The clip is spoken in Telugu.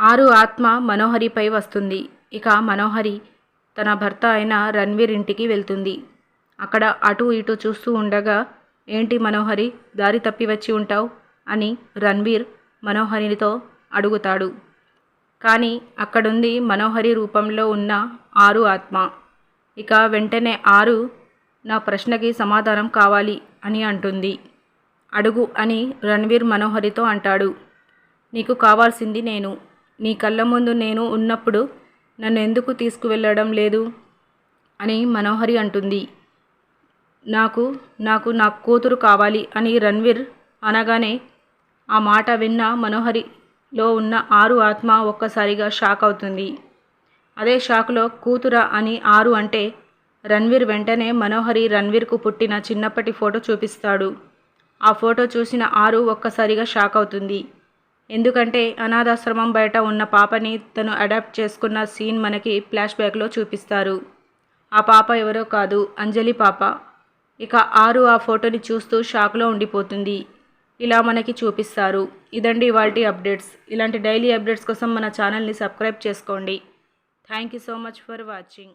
ఆరు ఆత్మ మనోహరిపై వస్తుంది. ఇక మనోహరి తన భర్త అయిన రణ్వీర్ ఇంటికి వెళ్తుంది. అక్కడ అటు ఇటు చూస్తూ ఉండగా ఏంటి మనోహరి దారి తప్పి వచ్చి ఉంటావు? అని రణ్వీర్ మనోహరినితో అడుగుతాడు. కానీ అక్కడుంది మనోహరి రూపంలో ఉన్న ఆరు ఆత్మ. ఇక వెంటనే ఆరు నా ప్రశ్నకి సమాధానం కావాలి అని అంటుంది. అడుగు అని రణ్వీర్ మనోహరితో అంటాడు. నీకు కావాల్సింది నేను. నీ కళ్ళ ముందు నేను ఉన్నప్పుడు నన్ను ఎందుకు తీసుకువెళ్ళడం లేదు? అని మనోహరి అంటుంది. నాకు నాకు నా కూతురు కావాలి అని రణ్వీర్ అనగానే ఆ మాట విన్న మనోహరిలో ఉన్న ఆరు ఆత్మ ఒక్కసారిగా షాక్ అవుతుంది. అదే షాక్లో కూతురా అని ఆరు అంటే రణ్వీర్ వెంటనే మనోహరి రణ్వీర్కు పుట్టిన చిన్నప్పటి ఫోటో చూపిస్తాడు. ఆ ఫోటో చూసిన ఆరు ఒక్కసారిగా షాక్ అవుతుంది. ఎందుకంటే అనాథాశ్రమం బయట ఉన్న పాపని తను అడాప్ట్ చేసుకున్న సీన్ మనకి ఫ్లాష్ బ్యాక్లో చూపిస్తారు. ఆ పాప ఎవరో కాదు అంజలి పాప. ఇక ఆరు ఆ ఫోటోని చూస్తూ షాక్లో ఉండిపోతుంది. ఇలా మనకి చూపిస్తారు. ఇదండి వాటి అప్డేట్స్. ఇలాంటి డైలీ అప్డేట్స్ కోసం మన ఛానల్ని సబ్స్క్రైబ్ చేసుకోండి. Thank you so much for watching.